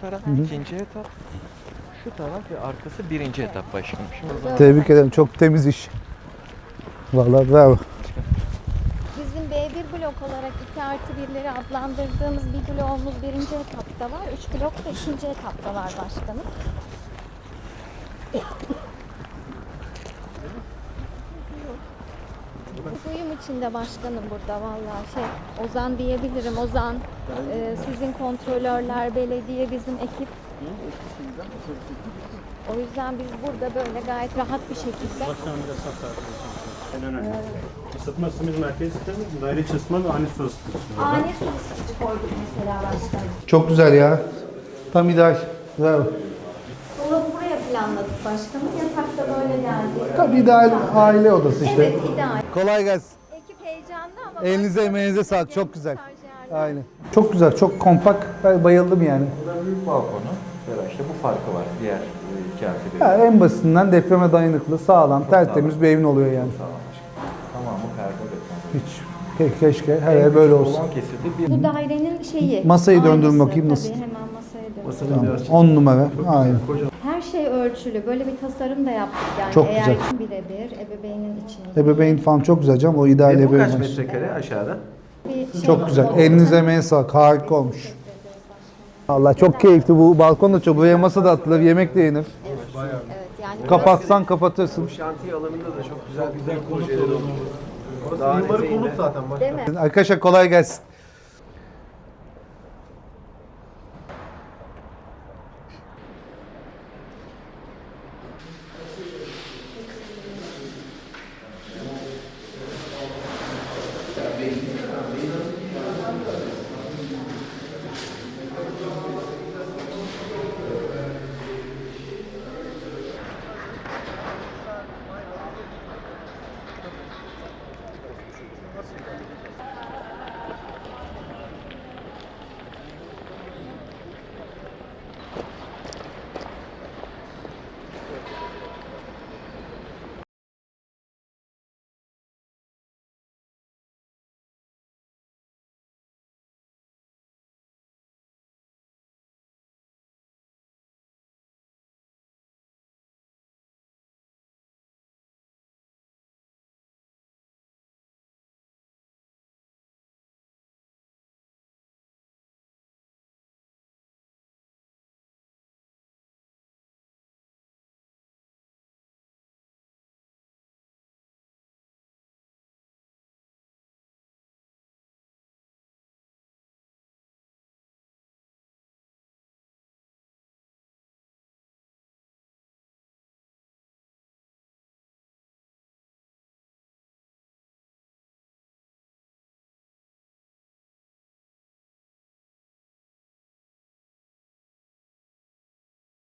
taraf ikinci etap. Şu taraf ve arkası birinci etap zaman Tebrik ederim. Çok temiz iş. Vallahi bravo. Bizim B1 blok olarak 2 artı 1'leri adlandırdığımız bir bloğumuz birinci etapta var. 3 blok da ikinci etapta var başkanım. İçinde başkanım burada vallahi şey Ozan diyebilirim Ozan e, sizin kontrolörler belediye bizim ekip o yüzden biz burada böyle gayet rahat bir şekilde Başkanım biraz hata En önemli. Isıtma ısıtmamız merkezi sistemi, daire ısıtma ve ani su ısıtıcı. ani su ısıtıcı koyduk mesela başkanım. Çok güzel ya. Tam ideal. Bravo. Dolabı buraya planladık başkanım. Yatakta böyle geldi. Tabii ideal aile odası işte. Evet ideal. Kolay gelsin. Elinize emeğinize sağlık. Çok güzel. Aynen. Çok güzel, çok kompakt. Ben bayıldım yani. burada büyük balkonu. Böyle işte bu farkı var diğer e. Ya en basitinden depreme dayanıklı, sağlam, tertemiz bir evin oluyor yani. Tamam başkanım. Tamamı perde beton. Hiç ke- keşke her ev böyle olsun. Kolon kesildi. Bir Bu dairenin şeyi. Masayı döndürün aynısı. bakayım nasıl? Tabii hemen masaya döndür. Tamam. 10 numara. Aynen. Şey ölçülü. Böyle bir tasarım da yaptık yani. Çok Eğer güzel. birebir ebeveynin içinde. Ebeveyn falan çok güzel canım. O ideal Ve bu ebeveyn. kaç olsun. metrekare aşağıda? Bir şey Çok güzel. Elinize emeğe sağlık. Harika olmuş. Allah çok keyifli. Bu balkon da çok. Buraya masa da atılır, yemek de yenir. Evet yani Kapatsan kapatırsın. Şantiye alanında da çok güzel güzel projeler oldu. Daha Mimarı konut zaten? Arkadaşlar kolay gelsin.